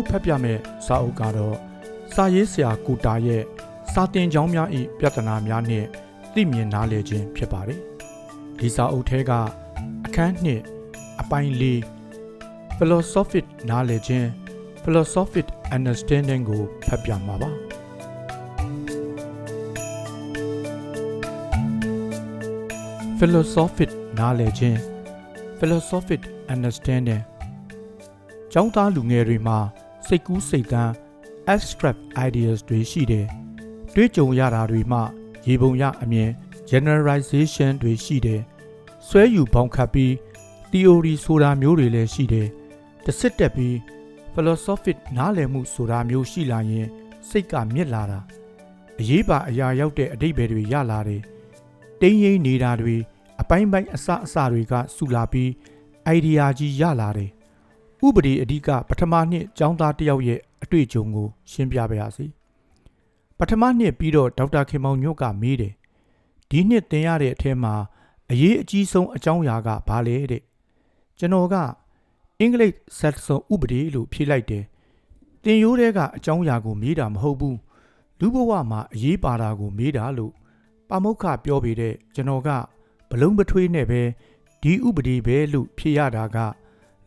္ဂလာပါခင်ဗျာအခုဖတ်ပြမယ့်စာအုပ်ကတော့စာရေးဆရာကိုတာရဲ့စာတင်ကြောင်းများဤပြဿနာများနှင့်သိမြင်နားလည်ခြင်းဖြစ်ပါတယ်ဒီစာအုပ်ထဲကအခန်းနှစ်အပိုင်း၄ philosophic နားလည်ခြင်း philosophic understanding ကိုဖတ်ပြမှာပါ philosophic နားလည်ခြင်း philosophic understanding ကျောင်းသားလူငယ်တွေမှာ စိတ်ကူးစိတ်သန်း abstract ideas တွေရှိတယ်။တွေးကြုံရတာတွေမှ ရေပုံရအမြင် generalization တွေရှိတယ်။ဆွဲယူပေါင်းခတ်ပြီး theory ဆိုတာမျိုးတွေလည်းရှိတယ်။တစ်စစ်တက်ပြီး philosophic နားလည်မှုဆိုတာမျိုးရှိလာရင် စိတ်ကမြင့်လာတာအရေးပါအရာရောက်တဲ့အတိတ်ပဲတွေရလာတယ်။တင်းရင်နေတာတွေအပိုင်းပိုင်းအစအစတွေကဆူလာပြီး idea ကြီးရလာတယ်။ ဥပဒေအဓိကပထမနှစ်ကျောင်းသားတစ်ယောက်ရဲ့အတွေ့အကြုံကို ရှင်းပြပါရစေ။ပထမနှစ်ပြီးတော့ဒေါက်တာခင်မောင်ညွတ်ကမေးတယ်။ဒီနှစ်သင်ရတဲ့အထက်မှာအရေးအကြီးဆုံးအကြောင်းအရာကဘာလဲတဲ့။ကျွန်တော်ကအင်္ဂလိပ်ဆက်စုံဥပဒေလို့ဖြေလိုက်တယ်။သင်ရိုးတဲကအကြောင်းအရာကိုမေးတာမဟုတ်ဘူး။လူဘဝမှာအရေးပါတာကိုမေးတာလို့ပါမုတ်ခပြောပေတဲ့ကျွန်တော်ကဘလုံးပထွေးနဲ့ပဲဒီဥပဒေပဲလို့ဖြေရတာက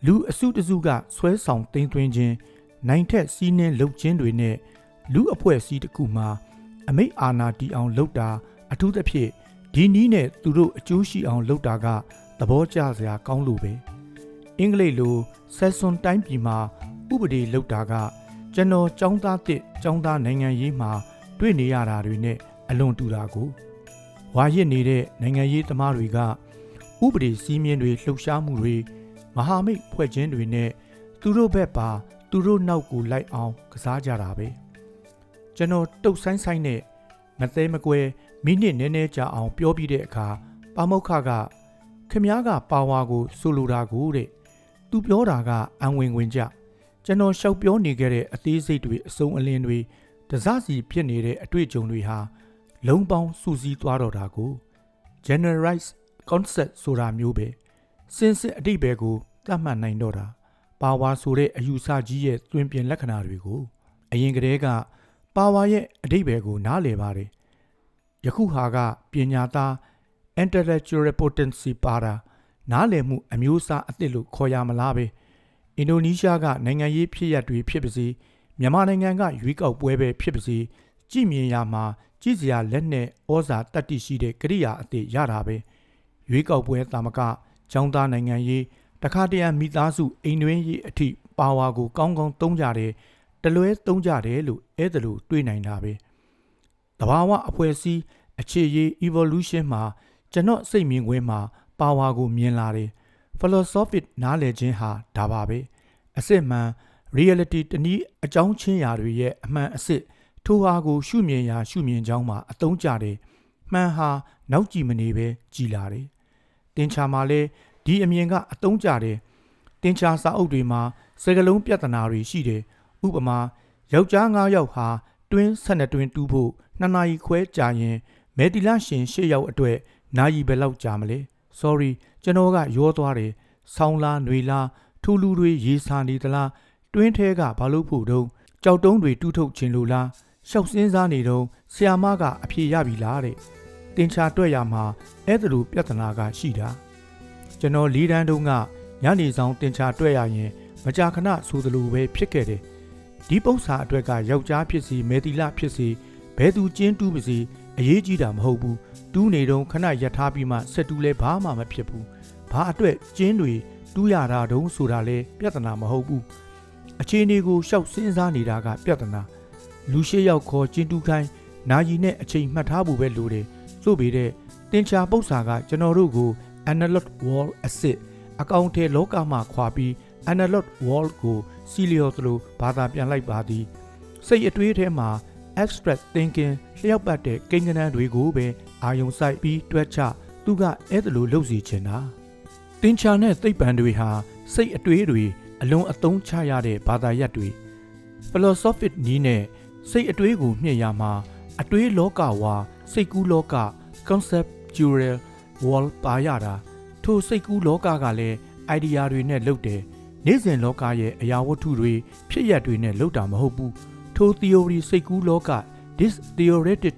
လူအစုတစုကဆွဲဆောင်သိမ်းသွင်းခြင်းနိုင်ထက်စီးနှင်းလှုပ်ခြင်းတွေနဲ့လူအဖွဲ့အစည်းတစ်ခုမှာအမိတ်အာဏာတီအောင်လှုပ်တာ အထူးသဖြင့်ဒီနီးနဲ့သူတို့အကျိုးရှိအောင်လှုပ်တာကသဘောကျစရာကောင်းလို့ပဲအင်္ဂလိပ်လိုဆက်ဆွန်တိုင်းပြည်မှာဥပဒေလှုပ်တာကကျွန်တော်ចောင်းသားတစ်ចောင်းသားနိုင်ငံရေးမှာတွေ့နေရတာတွေနဲ့အလွန်တူတာကိုဝါရစ်နေတဲ့နိုင်ငံရေးသမားတွေကဥပဒေစည်းမျဉ်းတွေလှုပ်ရှားမှုတွေ မဟာမိတ်ဖွဲ့ခြင်းတွေနဲ့သူတို့ဘက်ပါ သူတို့နောက်ကိုလိုက်အောင်ကစားကြတာပဲကျွန်တော်တုတ်ဆိုင်ဆိုင်နဲ့မသေးမကွဲမိနစ်နည်းနည်းကြာအောင်ပြောပြတဲ့အခါပါမုတ်ခကခမားကပါဝါကိုဆိုလိုတာကိုတဲ့သူပြောတာကအံဝင်ဝင်ကြကျွန်တော်ရှောက်ပြောနေခဲ့တဲ့အသေးစိတ်တွေအစုံအလင်းတွေတစစီဖြစ်နေတဲ့အတွေ့အကြုံတွေဟာလုံးပေါင်းစူးစီးသွားတော့တာကို generalize concept ဆိုတာမျိုးပဲ စင်စစ်အတိတ်ပဲကိုသတ်မှတ်နိုင်တော့တာပါဝါဆိုတဲ့အယူဆကြီးရဲ့သွင်ပြင်လက္ခဏာတွေကိုအရင်ကတည်းကပါဝါရဲ့အတိတ်ပဲကိုနားလည်ပါတယ်ယခုဟာကပညာသား intellectual potency ပါတာနားလည်မှုအမျိုးအစားအသစ်လို့ခေါ်ရမလားပဲအင်ဒိုနီးရှားကနိုင်ငံရေးဖြစ်ရပ်တွေဖြစ်ပါစေမြန်မာနိုင်ငံကရွေးကောက်ပွဲပဲဖြစ်ပါစေကြည်မြင်ရမှာကြည်စရာလက်နဲ့ဩဇာတတ္တိရှိတဲ့ကရိယာအသစ်ရတာပဲရွေးကောက်ပွဲတာမက ကျောင်းသားနိုင်ငံရေးတခါတရံမိသားစုအိမ်တွင်းရေးအထိပါဝါကိုကောင်းကောင်းသုံးကြတယ်တလွဲသုံးကြတယ်လို့အဲ့ဒါလို့တွေးနိုင်တာပဲတဘာဝအဖွဲ့အစည်းအခြေရေး evolution မှာကျွန်တော်စိတ်မြင်ကွင်းမှာပါဝါကိုမြင်လာတယ် philosophic နားလည်ခြင်းဟာဒါပါပဲအစစ်မှန် reality တနည်းအကြောင်းချင်းရာတွေရဲ့အမှန်အစစ်ထိုဟာကိုရှုမြင်ရာရှုမြင်ကြောင်းမှာအသုံးကျတယ်မှန်ဟာနောက်ကြည့်မနေပဲကြည်လာတယ် တင်ချာမှာလဲဒီအမြင်ကအသုံးကျတယ်တင်ချာစာအုပ်တွေမှာစကလုံးပြဿနာတွေရှိတယ်ဥပမာယောက်ျား9ယောက်ဟာတွင်း12တွင်းတူးဖို့နှစ်နာရီခွဲကြာရင်မဲတီလာရှင်10ယောက်အတွက်နာရီဘယ်လောက်ကြာမလဲ sorry ကျွန်တော်ကရောသွားတယ်ဆောင်းလားຫນွေလားထူလူတွေရေစာနေသလားတွင်းထဲကဘာလို့ဖို့တုံးကြောက်တုံးတွေတူးထုတ်ခြင်းလို့လားရှောက်စင်းစားနေတော့ဆရာမကအဖြေရပြီလားတဲ့ တင်ချာတွေ့ရမှာအဲ့ဒါလိုပြဿနာကရှိတာကျွန်တော်လေးတန်းတုန်းကညနေဆောင်တင်ချာတွေ့ရရင်မကြာခဏဆိုသလိုပဲဖြစ်ခဲ့တယ်ဒီပု္ပ္ပာအတွက်ကယောက်ျားဖြစ်စီမဲတီလာဖြစ်စီဘဲသူကျင်းတူးပါစီအရေးကြီးတာမဟုတ်ဘူးတူးနေတော့ခဏရထားပြီးမှဆက်တူးလဲဘာမှမဖြစ်ဘူးဘာအတွက်ကျင်းတွေတူးရတာတုံးဆိုတာလဲပြဿနာမဟုတ်ဘူးအခြေအနေကိုရှောက်စဉ်းစားနေတာကပြဿနာလူရှိယောက်ခေါ်ကျင်းတူးခိုင်းနာယီနဲ့အချိန်မှတ်ထားဖို့ပဲလိုတယ် ဆိုပေတဲ့တင်ချာပု္ပ္ပာကကျွန်တော်တို့ကို analog wall အစစ်အကောင့်ထဲလောကမှာခွာပြီး analog wall ကိုစီလျော်သလိုဘာသာပြန်လိုက်ပါသည်စိတ်အတွေးထဲမှာ abstract thinking လျှောက်ပတ်တဲ့ကိန်းဂဏန်းတွေကိုပဲအာယုံစိုက်ပြီးတွက်ချသူကအဲ့ဒါလိုလှုပ်စီချင်တာတင်ချာနဲ့သိပ္ပံတွေဟာစိတ်အတွေးတွေအလွန်အသုံးချရတဲ့ဘာသာရပ်တွေ philosophic နည်းနဲ့စိတ်အတွေးကိုမြှင့်ရမှာ အတွေးလောကဝါစိတ်ကူးလောက conceptual wall ပါရတာထိုစိတ်ကူးလောကကလည်း idea တွေနဲ့လုပ်တယ်နေ့စဉ်လောကရဲ့အရာဝတ္ထုတွေဖြစ်ရပ်တွေနဲ့လောက်တာမဟုတ်ဘူးထို theory စိတ်ကူးလောက this theoretic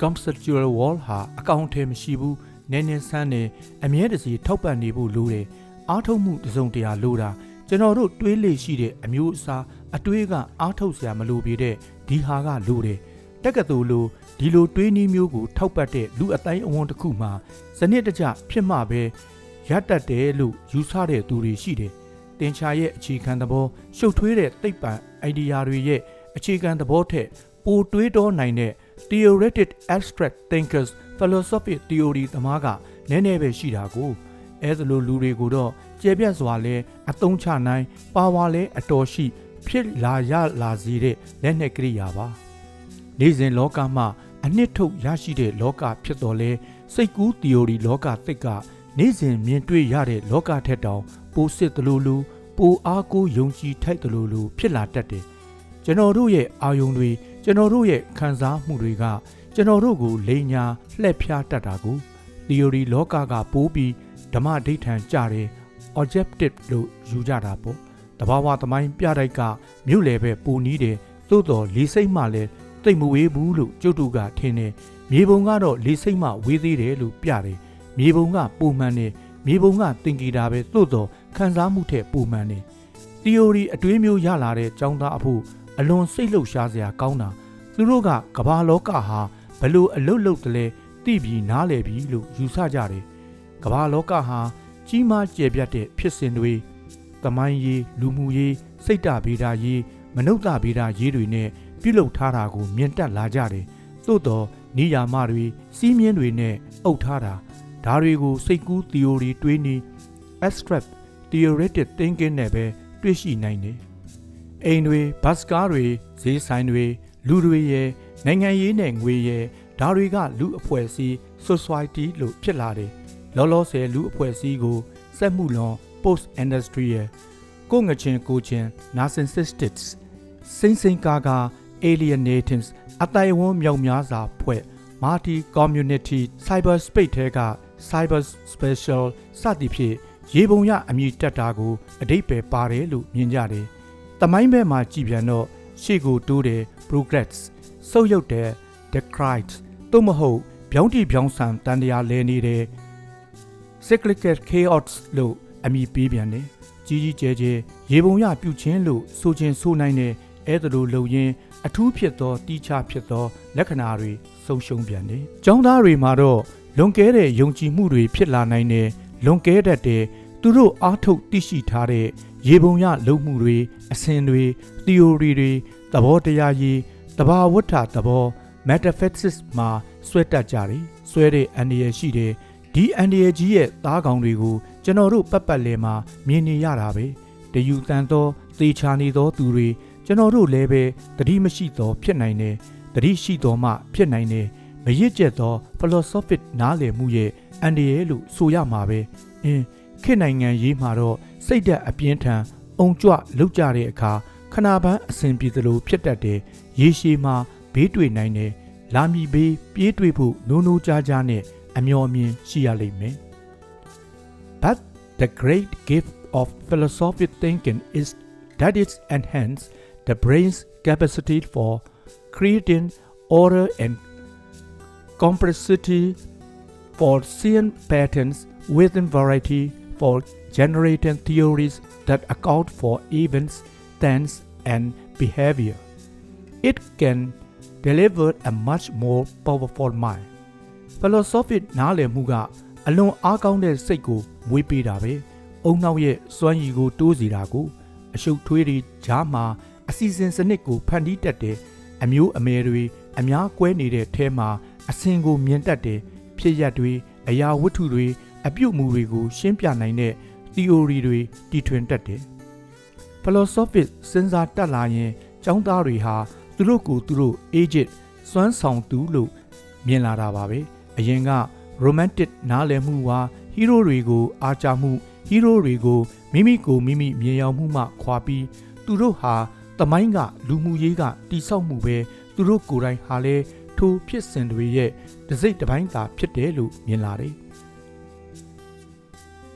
conceptual wall ဟာအကောင့်ထဲမရှိဘူးနည်းနည်းဆန်းနေအမြဲတစေထောက်ပံ့နေဖို့လိုတယ်အားထုတ်မှုတစ်စုံတရာလိုတာကျွန်တော်တို့တွေးလေရှိတဲ့အမျိုးအစားအတွေးကအားထုတ်စရာမလိုပေတဲ့ဒီဟာကလိုတယ် တက်ကတူလိုဒီလိုတွေးနည်းမျိုးကိုထောက်ပတ်တဲ့လူအတိုင်းအဝန်းတစ်ခုမှာစနစ်တကျဖြစ်မှပဲရတတ်တယ်လို့ယူဆတဲ့သူတွေရှိတယ်တင်ချာရဲ့အခြေခံသဘောရှုပ်ထွေးတဲ့သိပ္ပံအိုင်ဒီယာတွေရဲ့အခြေခံသဘောထက်ပိုတွေးတောနိုင်တဲ့ theoretic abstract thinkers philosophy theory သမားကနည်းနည်းပဲရှိတာကိုအဲဒါလိုလူတွေကိုတော့ကျေပြတ်စွာလဲအသုံးချနိုင်ပါဝါလဲအတော်ရှိ ဖြစ်လာရလာစေတဲ့လက်နက်ကရိယာပါ နေ့စဉ်လောကမှာအနှစ်ထုတ်ရရှိတဲ့လောကဖြစ်တော်လဲစိတ်ကူး theory လောကသစ်ကနေ့စဉ်မြင်တွေ့ရတဲ့လောကထက်တောင်ပိုစစ်တလူလူပိုအားကိုယုံကြည်ထိုက်တလူလူဖြစ်လာတတ်တယ်ကျွန်တော်တို့ရဲ့အာယုံတွေကျွန်တော်တို့ရဲ့ခံစားမှုတွေက ကျွန်တော်တို့ကိုလိန်ညာလှက်ဖျားတတ်တာကို theory လောကကပိုးပြီးဓမ္မဒိဋ္ဌံကြတယ် objective လို့ယူကြတာပေါ့တဘာဝသမိုင်းပြတိုက်ကမြို့လေပဲပူနီးတယ်သို့တော်လေးစိတ်မှလည်း တိတ်မဝေးဘူးလို့ကျုပ်တို့ကထင်တယ်မြေပုံကတော့လေးစိတ်မှဝေးသေးတယ်လို့ပြတယ်မြေပုံကပုံမှန်တယ်မြေပုံကသင်္ကေတာပဲသို့တော်ခံစားမှုထက်ပုံမှန်တယ် theory အတွေးမျိုးရလာတဲ့ចောင်းသားအဖို့အလွန်စိတ်လှုပ်ရှားစရာကောင်းတာသူတို့ကကဘာလောကဟာဘလို့အလုတ်လုတ်တလဲသိပြီးနားလည်ပြီးလို့ယူဆကြတယ်ကဘာလောကဟာကြီးမားကျယ်ပြတ်တဲ့ဖြစ်စဉ်တွေသမိုင်းရေးလူမှုရေးစိတ်တဗေဒရေးမနုဿဗေဒရေးတွေနဲ့ ပြုလုပ်ထားတာကိုမြင်တက်လာကြတယ်သို့တော့နေယာမတွေစီးမြင်းတွေနဲ့အုပ်ထားတာဒါတွေကိုစိတ်ကူး theory တွေးနေ abstract theoretic thinking နဲ့ပဲတွေ့ရှိနိုင်တယ်အိမ်တွေဘတ်စကားတွေဈေးဆိုင်တွေလူတွေရဲ့နိုင်ငံရေးနဲ့ငွေရဲ့ဒါတွေကလူအဖွဲ့အစည်း society လို့ဖြစ်လာတယ်လောလောဆယ်လူအဖွဲ့အစည်းကိုစက်မှုလွန် post industrial ကိုငချင်းကိုချင်း narcissists စိမ့်စိမ့်ကားကား alienators အတိုင်ဝန်းမြောက်များစွာဖွဲ့ multi community cyber space ထဲက cyber special စသည်ဖြင့်ရေပုံရအမည်တက်တာကိုအတိတ်ပဲပါတယ်လို့မြင်ကြတယ်။တမိုင်းဘက်မှာကြည်ပြန်တော့ရှေ့ကိုတိုးတယ် progress ဆုပ်ယုပ်တဲ့ decline သို့မဟုတ်ဗျောင်းတီဗျောင်းဆန်တန်တရားလဲနေတဲ့ cyclical chaos လို့အမည်ပေးပြန်တယ်။ကြီးကြီးကျယ်ကျယ်ရေပုံရပြုတ်ချင်းလို့ဆိုခြင်းဆိုနိုင်တဲ့အဲ့ဒါလိုလုံရင်း အထူးဖြစ်သောတီးခြားဖြစ်သော လက္ခဏာတွေဆုံးရှုံးပြန်တယ်။ကျောင်းသားတွေမှာတော့လွန်ကဲတဲ့ယုံကြည်မှုတွေဖြစ်လာနိုင်တယ်။လွန်ကဲတတ်တဲ့သူတို့အားထုတ်သိရှိထားတဲ့ရေပုံရလုံမှုတွေအစဉ်တွေ theory တွေသဘောတရားရေးတဘာဝတ္ထသဘော metaphysics မှာဆွဲတက်ကြတယ်။ဆွဲတဲ့အန္တရာယ်ရှိတယ်။ဒီအန္တရာယ်ကြီးရဲ့သားကောင်တွေကိုကျွန်တော်တို့ပတ်ပတ်လည်မှာမြင်နေရတာပဲ။တယူတန်သောသေချာနေသောသူတွေ ကျွန်တော်တို့လည်းပဲတတိမရှိသော ဖြစ်နိုင်တယ်တတိရှိသောမှဖြစ်နိုင်တယ်မရစ်ကျက်သော philosophic နားလည်မှုရဲ့အန်ဒီရဲ့လို့ဆိုရမှာပဲအင်းခေတ်နိုင်ငံရေးမှာတော့စိတ်ဓာတ်အပြင်းထန်အုံကြွလောက်ကြတဲ့အခါခနာပန်းအစဉ်ပြေသလိုဖြစ်တတ်တယ်ရေရှည်မှာဘေးတွေ့နိုင်တယ်လာမီဘေးပြေးတွေ့ဖို့နိုးနိုးကြားကြားနဲ့အမျော်အမြင်ရှိရလိမ့်မယ် But the great gift of philosophic thinking is that it enhances the brain's capacity for creating order and complexity for seeing patterns within variety for generating theories that account for events, tense, and behavior. It can deliver a much more powerful mind. philosophy နားလည်မှုကအလွန်အားကောင်းတဲ့စိတ်ကိုမွေးပေးတာပဲ။အုံနောက်ရဲ့စွမ်းရည်ကိုတိုးစေတာကိုအရှုပ်ထွေးတွေကြားမှာ အစီအစဉ်စနစ်ကိုဖန်တီးတတ်တဲ့အမျိုးအမဲတွေအများကွဲနေတဲ့အဲမှာအစင်ကိုမြင်တတ်တဲ့ဖြစ်ရပ်တွေအရာဝတ္ထုတွေအပြုတ်မှုတွေကိုရှင်းပြနိုင်တဲ့ theory တွေတီထွင်တတ်တယ်။ philosophy စဉ်းစားတတ်လာရင်ចောင်းသားတွေဟာသူတို့ကိုသူတို့ agent စွမ်းဆောင်သူလို့မြင်လာတာပါပဲ။အရင်က romantic နားလည်မှုဟာ hero တွေကိုအားကြမှု hero တွေကိုမိမိကိုမိမိမြင်ရောက်မှုမှခွာပြီးသူတို့ဟာ တမိုင်းကလူမှုရေးကတိဆောက်မှုပဲသူတို့ကိုယ်တိုင်ဟာလဲထိုဖြစ်စဉ်တွေရဲ့တစိတ်တစ်ပိုင်းသာဖြစ်တယ်လို့မြင်လာတယ်။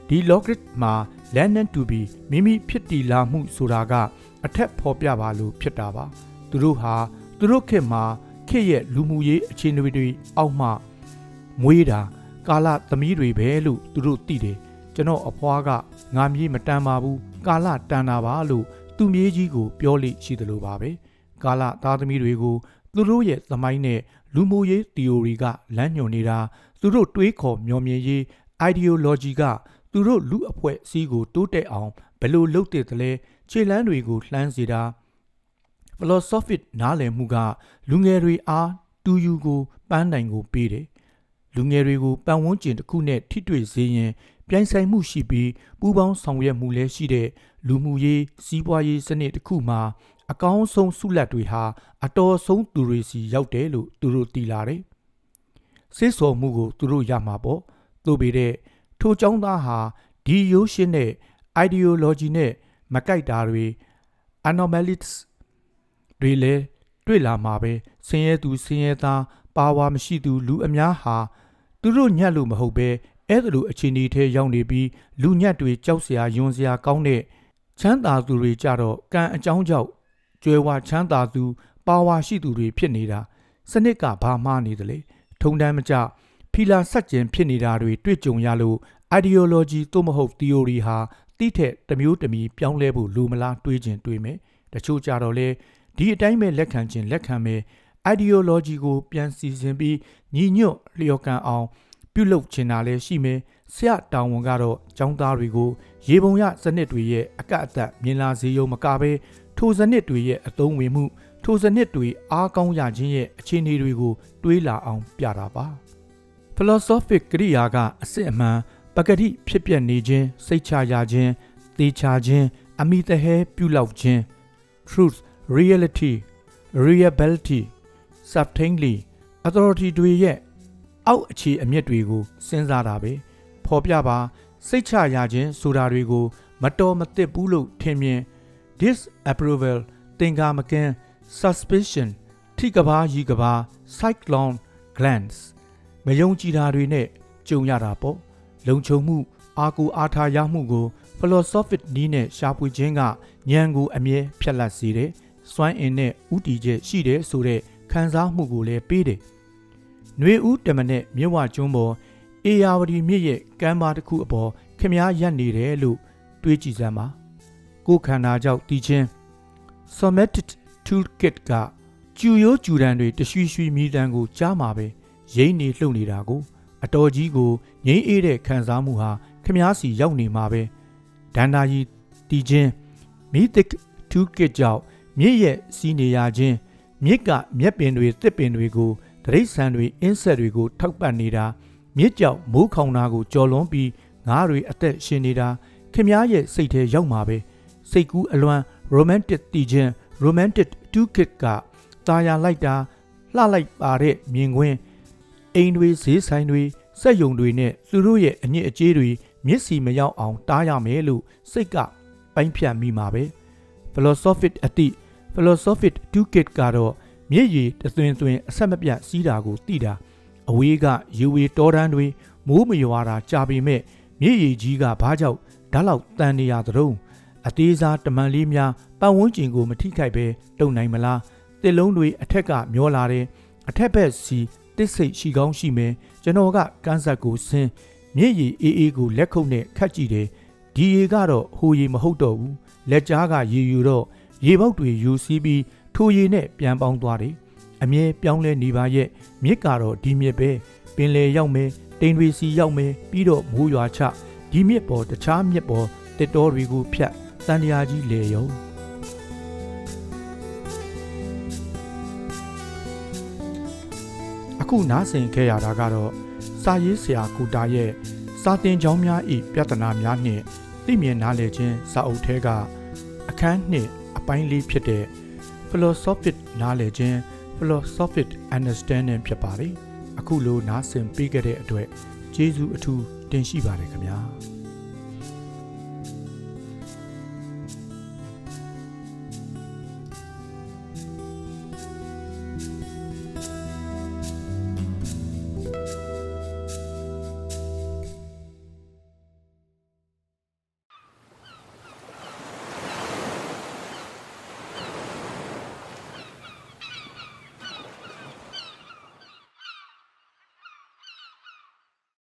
တဒီ logic မှာ Lennon to be မိမိဖြစ်တည်လာမှုဆိုတာကအထက်ဖော်ပြပါလို့ဖြစ်တာပါသူတို့ဟာသူတို့ခေတ်မှာခေတ်ရဲ့လူမှုရေးအခြေအနေတွေအောက်မှမွေးတာကာလသမီးတွေပဲလို့သူတို့သိတယ်ကျွန်တော်အဖွားကငါမြေးမတန်ပါဘူးကာလတန်တာပါလို့ သူမြေးကြီးကိုပြောလိရှိသလိုပါပဲကာလသားသမီးတွေကိုသူတို့ရဲ့သမိုင်းနဲ့လူမှုရေး theory ကလမ်းညွှန်နေတာသူတို့တွေးခေါ်မျှော်မြင်ရေး ideology ကသူတို့လူအဖွဲ့အစည်းကိုတိုးတက်အောင်ဘယ်လိုလုပ်တဲ့တလဲခြေလမ်းတွေကိုလှမ်းစေတာ philosophic နားလည်မှုကလူငယ်တွေအားတူယူကိုပန်းတိုင်ကိုပေးတယ်လူငယ်တွေကိုပတ်ဝန်းကျင်တစ်ခုနဲ့ထိတွေ့စေရင်ပြိုင်ဆိုင်မှုရှိပြီးပူးပေါင်းဆောင်ရွက်မှုလည်းရှိတဲ့ လူမှုရေးစီးပွားရေးစနစ်တစ်ခုမှာအကောင်းဆုံးဆုလက်တွေဟာအတော်ဆုံးသူတွေစီရောက်တယ်လို့သူတို့သိလာတယ်။စိတ်ဆော်မှုကိုသူတို့ရမှာပေါ့။သို့ပေတဲ့ထိုចောင်းသားဟာဒီရိုးရှင်းတဲ့ ideology နဲ့မကိုက်တာတွေ anomalies တွေလည်းတွေ့လာမှာပဲဆင်းရဲသူဆင်းရဲသားပါဝါမရှိသူလူအများဟာသူတို့ညက်လို့မဟုတ်ပဲအဲ့ဒါလိုအခြေအနေထဲရောက်နေပြီးလူညက်တွေကြောက်စရာယွန်စရာကောင်းတဲ့ ချမ်းသာသူတွေကြတော့ကံအကြောင်းကြောင့်ကျွဲဝချမ်းသာသူပါဝါရှိသူတွေဖြစ်နေတာစနစ်ကဘာမှနေတယ်လေထုံတမ်းမကြဖီလာဆက်ကျင်ဖြစ်နေတာတွေတွေ့ကြုံရလို့ ideology သို့မဟုတ် theory ဟာတိထက်တစ်မျိုးတစ်မီပြောင်းလဲဖို့လိုမလားတွေးကျင်တွေးမယ်တချို့ကြတော့လေဒီအတိုင်းပဲလက်ခံခြင်းလက်ခံမယ် ideology ကိုပြန်စီစဉ်ပြီးညီညွတ်လျော်ကန်အောင် ပြုလုပ်ချင်တာလည်းရှိမယ်ဆရာတောင်ဝန်ကတော့ចောင်းသားတွေကို ရေပုံရစနစ်တွေရဲ့အကန့်အသတ်မြင်လာစေရုံမကဘဲထိုစနစ်တွေရဲ့အသုံးဝင်မှုထိုစနစ်တွေအားကောင်းရခြင်းရဲ့အခြေအနေတွေကိုတွေးလာအောင်ပြတာပါ philosophic ကရိယာကအစစ်အမှန်ပဂတိဖြစ်ပြနေခြင်းစိတ်ချရခြင်းသေချာခြင်းအမိတဟဲပြုလောက်ခြင်း truth reality reliability certainly authority တွေရဲ့အောက်အခြေအမြင့်တွေကိုစဉ်းစားတာပဲဖော်ပြပါ စိတ်ချရခြင်းဆိုတာတွေကို မတော်မသင့်ဘူးလို့ထင်မြင် disapproval သင်္ကာမကင်း suspicion ထိကဘာရီကဘာ cyclone glance မယုံကြည်တာတွေနဲ့ကြုံရတာပေါ့လုံခြုံမှု အာကူအားထားရမှုကို philosophic နည်းနဲ့ရှာဖွေခြင်းကဉာဏ်ကိုအမြဲဖြတ်လက်စေတယ်စွမ်းအင်နဲ့ဥတီချက်ရှိတယ်ဆိုတဲ့ခံစားမှုကိုလည်းပေးတယ်။ຫນွေဦးတမနဲ့မြဝကျွန်းပေါ် အေယာဝတီမြစ်ရဲ့ကမ်းပါတစ်ခုအပေါ်ခမားရက်နေတယ်လို့တွေးကြည့်စမ်းပါ။ကိုယ်ခန္ဓာကြောင့်တည်ခြင်း somatic toolkit ကကျူရိုးကျူတန်တွေတရွှီရွှီမြည်တန်ကိုကြားမှာပဲရိမ့်နေလှုပ်နေတာကို အတော်ကြီးကိုငိမ့်အေးတဲ့ခံစားမှုဟာခမားစီရောက်နေမှာပဲဒန္တာကြီးတည်ခြင်း mythic toolkit ကြောင့်မြစ်ရဲ့စီးနေရခြင်းမြစ်ကမြက်ပင်တွေတစ်ပင်တွေကိုတရိษံတွေအင်းဆက်တွေကိုထောက်ပံ့နေတာ မြစ်ကြောက်မိုးခေါင်တာကိုကြော်လွန်ပြီးငါးတွေအသက်ရှင်နေတာခင်များရဲ့စိတ်ထဲရောက်မှာပဲစိတ်ကူးအလွမ်း romantic တည်ခြင်း romantic two kid ကตาရလိုက်တာလှလိုက်ပါတဲ့မြင်ကွင်းအိမ်တွေဈေးဆိုင်တွေစက်ယုံတွေနဲ့သူတို့ရဲ့အညစ်အကြေးတွေမျက်စီမရောက်အောင်တားရမယ်လို့စိတ်ကပိုင်းဖြတ်မိမှာပဲ philosophic အတိ philosophic toolkit ကတော့မျက်ရည်တသွင်သွင်အဆက်မပြတ်စီးတာကိုသိတာ အဝေးကရေဝေတောတန်းတွေမိုးမရွာတာကြာပေမဲ့မျက်ရည်ကြီးကဘာကြောင့်ဓာတ်လောက်တန်နေရသတုံးအသေးစားတမန်လေးများပတ်ဝန်းကျင်ကိုမထိခိုက်ပဲတုံနိုင်မလားတစ်လုံးတွေအထက်ကမျောလာတယ်အထက်ဘက်စီတစ်စိတ်ရှိကောင်းရှိမယ်ကျွန်တော်ကကန်းဆက်ကိုဆင်းမျက်ရည်အေးအေးကိုလက်ခုပ်နဲ့ခတ်ကြည့်တယ်ဒီရေကတော့ဟိုရေမဟုတ်တော့ဘူးလက်ကြားကရေယူတော့ရေပေါက်တွေယူစီးပြီးထိုရေနဲ့ပြန်ပေါင်းသွားတယ် အမြဲပြောင်းလဲနေပါရဲ့မြစ်ကတော့ဒီမြစ်ပဲပင်လေရောက်မယ်တိန်တွေစီရောက်မယ်ပြီးတော့မိုးရွာချဒီမြစ်ပေါ်တခြားမြစ်ပေါ်တစ်တော်တွေကိုဖြတ်တန်တရားကြီးလေယုံအခုနားဆင်ခဲ့ရတာကတော့စာရေးဆရာကူတာရဲ့စာတင်ကြောင်းများဤပြဿနာများနှင့်သိမြင်နားလည်ခြင်းစာအုပ်ထဲကအခန်းနှစ်အပိုင်းလေးဖြစ်တဲ့ philosophic နားလည်ခြင်း philosophic understanding ဖြစ်ပါတယ်အခုလိုနားဆင်ပေးခဲ့တဲ့အတွက်ကျေးဇူးအထူးတင်ရှိပါတယ်ခင်ဗျာ